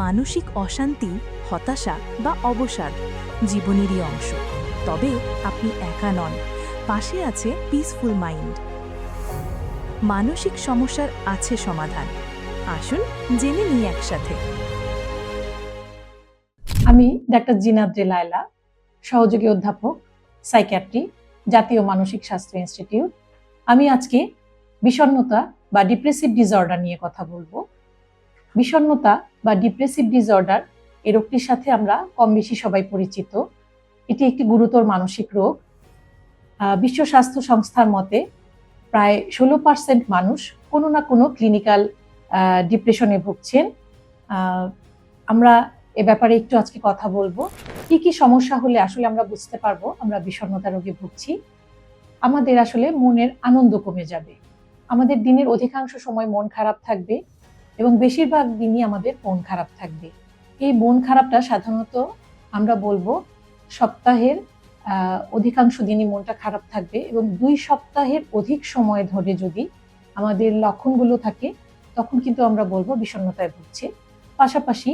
মানসিক অশান্তি, হতাশা বা অবসাদ জীবনেরই অংশ। তবে আপনি একা নন। পাশে আছে পিসফুল মাইন্ড মানসিক সমস্যার আছে সমাধান। আসুন জেনে নিই একসাথে। আমি ডাক্তার জিনাদ্রি লায়লা, সহযোগী অধ্যাপক সাইকিয়াট্রি জাতীয় মানসিক স্বাস্থ্য ইনস্টিটিউট আমি আজকে বিষণ্ণতা বা ডিপ্রেসিভ ডিসঅর্ডার নিয়ে কথা বলব। বিষণ্ণতা বা ডিপ্রেসিভ ডিসঅর্ডার এ রোগটির সাথে আমরা কম বেশি সবাই পরিচিত। এটি একটি গুরুতর মানসিক রোগ। বিশ্ব স্বাস্থ্য সংস্থার মতে প্রায় ষোলো পার্সেন্ট মানুষ কোনো না কোনো ক্লিনিক্যাল ডিপ্রেশনে ভুগছেন। আমরা এ ব্যাপারে একটু আজকে কথা বলব। কি কি সমস্যা হলে আসলে আমরা বুঝতে পারব আমরা বিষণ্ণতা রোগে ভুগছি। আমাদের আসলে মনের আনন্দ কমে যাবে। আমাদের দিনের অধিকাংশ সময় মন খারাপ থাকবে। এবং বেশিরভাগ দিনই আমাদের মন খারাপ থাকবে। এই মন খারাপটা সাধারণত আমরা বলব সপ্তাহের অধিকাংশ দিনই মনটা খারাপ থাকবে এবং দুই সপ্তাহের অধিক সময় ধরে যদি আমাদের লক্ষণগুলো থাকে, তখন কিন্তু আমরা বলব বিষণ্ণতায় ভুগছে। পাশাপাশি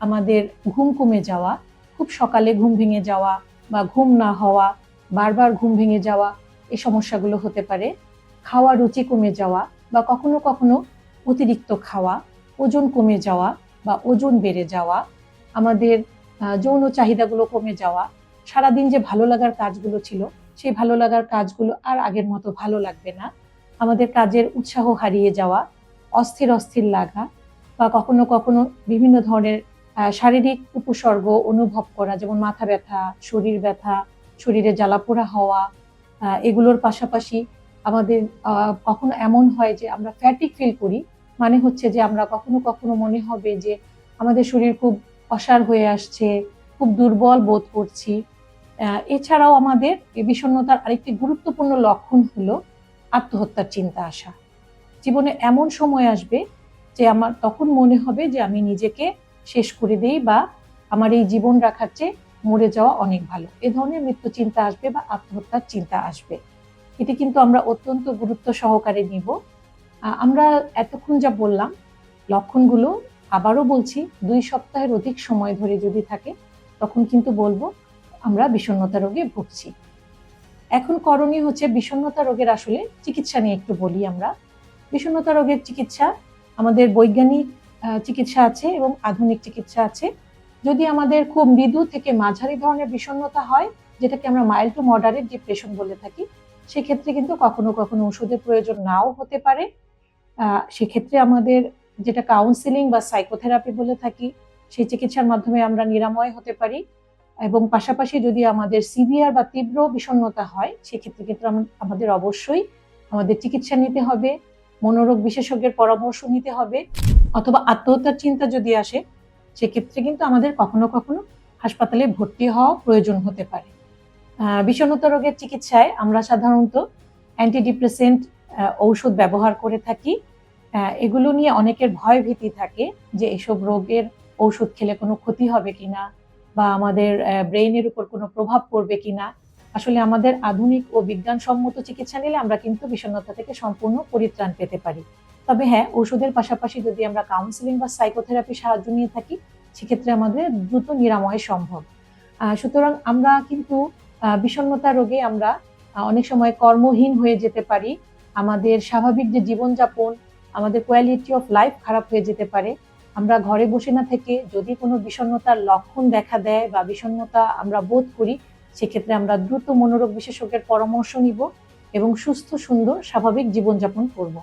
আমাদের ঘুম কমে যাওয়া, খুব সকালে ঘুম ভেঙে যাওয়া বা ঘুম না হওয়া, বারবার ঘুম ভেঙে যাওয়া, এই সমস্যাগুলো হতে পারে। খাওয়া, রুচি কমে যাওয়া বা কখনো কখনো অতিরিক্ত খাওয়া ওজন কমে যাওয়া বা ওজন বেড়ে যাওয়া, আমাদের যৌন চাহিদাগুলো কমে যাওয়া, সারাদিন যে ভালো লাগার কাজগুলো ছিল সেই ভালো লাগার কাজগুলো আর আগের মতো ভালো লাগবে না। আমাদের কাজের উৎসাহ হারিয়ে যাওয়া, অস্থির অস্থির লাগা বা কখনো কখনো বিভিন্ন ধরনের শারীরিক উপসর্গ অনুভব করা, যেমন মাথা ব্যথা, শরীর ব্যথা, শরীরে জ্বালাপোড়া হওয়া এগুলোর পাশাপাশি আমাদের কখনো এমন হয় যে আমরা ফ্যাটিক ফিল করি মানে হচ্ছে যে আমরা কখনো কখনো মনে হবে যে আমাদের শরীর খুব অসার হয়ে আসছে, খুব দুর্বল বোধ করছি। এছাড়াও আমাদের এই বিষণ্ণতার আরেকটি গুরুত্বপূর্ণ লক্ষণ হলো আত্মহত্যার চিন্তা আসা। জীবনে এমন সময় আসবে যে আমার তখন মনে হবে যে আমি নিজেকে শেষ করে দেই বা আমার এই জীবন রাখার চেয়ে মরে যাওয়া অনেক ভালো। এ ধরনের মৃত্যু চিন্তা আসবে বা আত্মহত্যার চিন্তা আসবে। এটি কিন্তু আমরা অত্যন্ত গুরুত্ব সহকারে নিব। আমরা এতক্ষণ যা বললাম, লক্ষণগুলো আবারও বলছি, দুই সপ্তাহের অধিক সময় ধরে যদি থাকে, তখন কিন্তু বলব আমরা বিষণ্ণতা রোগে ভুগছি। এখন করণীয় হচ্ছে বিষণ্ণতা রোগের আসলে চিকিৎসা নিয়ে একটু বলি আমরা। বিষণ্ণতা রোগের চিকিৎসা আমাদের বৈজ্ঞানিক চিকিৎসা আছে এবং আধুনিক চিকিৎসা আছে। যদি আমাদের খুব মৃদু থেকে মাঝারি ধরনের বিষণ্ণতা হয়, যেটাকে আমরা মাইল্ড টু মডারেট ডিপ্রেশন বলে থাকি, সেক্ষেত্রে কিন্তু কখনো কখনো ওষুধের প্রয়োজন নাও হতে পারে। সেক্ষেত্রে আমাদের যেটা কাউন্সিলিং বা সাইকোথেরাপি বলে থাকি, সেই চিকিৎসার মাধ্যমে আমরা নিরাময় হতে পারি। এবং পাশাপাশি যদি আমাদের সিভিয়ার বা তীব্র বিষণ্ণতা হয়, সেক্ষেত্রে কিন্তু আমাদের অবশ্যই আমাদের চিকিৎসা নিতে হবে, মনোরোগ বিশেষজ্ঞের পরামর্শ নিতে হবে, অথবা আত্মহত্যার চিন্তা যদি আসে, সেক্ষেত্রে কিন্তু আমাদের কখনো কখনো হাসপাতালে ভর্তি হওয়া প্রয়োজন হতে পারে। বিষণ্ণতা রোগের চিকিৎসায় আমরা সাধারণত অ্যান্টিডিপ্রেসেন্ট ঔষধ ব্যবহার করে থাকি। এগুলো নিয়ে অনেকের ভয় ভীতি থাকে যে এসব রোগের ঔষধ খেলে কোনো ক্ষতি হবে কিনা বা আমাদের ব্রেইনের উপর কোনো প্রভাব পড়বে কিনা। আসলে আমাদের আধুনিক ও বিজ্ঞানসম্মত চিকিৎসা নিলে আমরা কিন্তু বিষণ্ণতা থেকে সম্পূর্ণ পরিত্রাণ পেতে পারি। তবে হ্যাঁ ওষুধের পাশাপাশি যদি আমরা কাউন্সিলিং বা সাইকোথেরাপি সাহায্য নিয়ে থাকি, সেক্ষেত্রে আমাদের দ্রুত নিরাময় সম্ভব। সুতরাং আমরা কিন্তু বিষণ্ণতা রোগে আমরা অনেক সময় কর্মহীন হয়ে যেতে পারি। আমাদের স্বাভাবিক যে জীবনযাপন আমাদের কোয়ালিটি অফ লাইফ খারাপ হয়ে যেতে পারে। আমরা ঘরে বসে না থেকে যদি কোনো বিষণ্নতার লক্ষণ দেখা দেয় বা বিষণ্নতা আমরা বোধ করি, সেক্ষেত্রে আমরা দ্রুত মনোরোগ বিশেষজ্ঞের পরামর্শ নিব এবং সুস্থ, সুন্দর, স্বাভাবিক জীবনযাপন করব।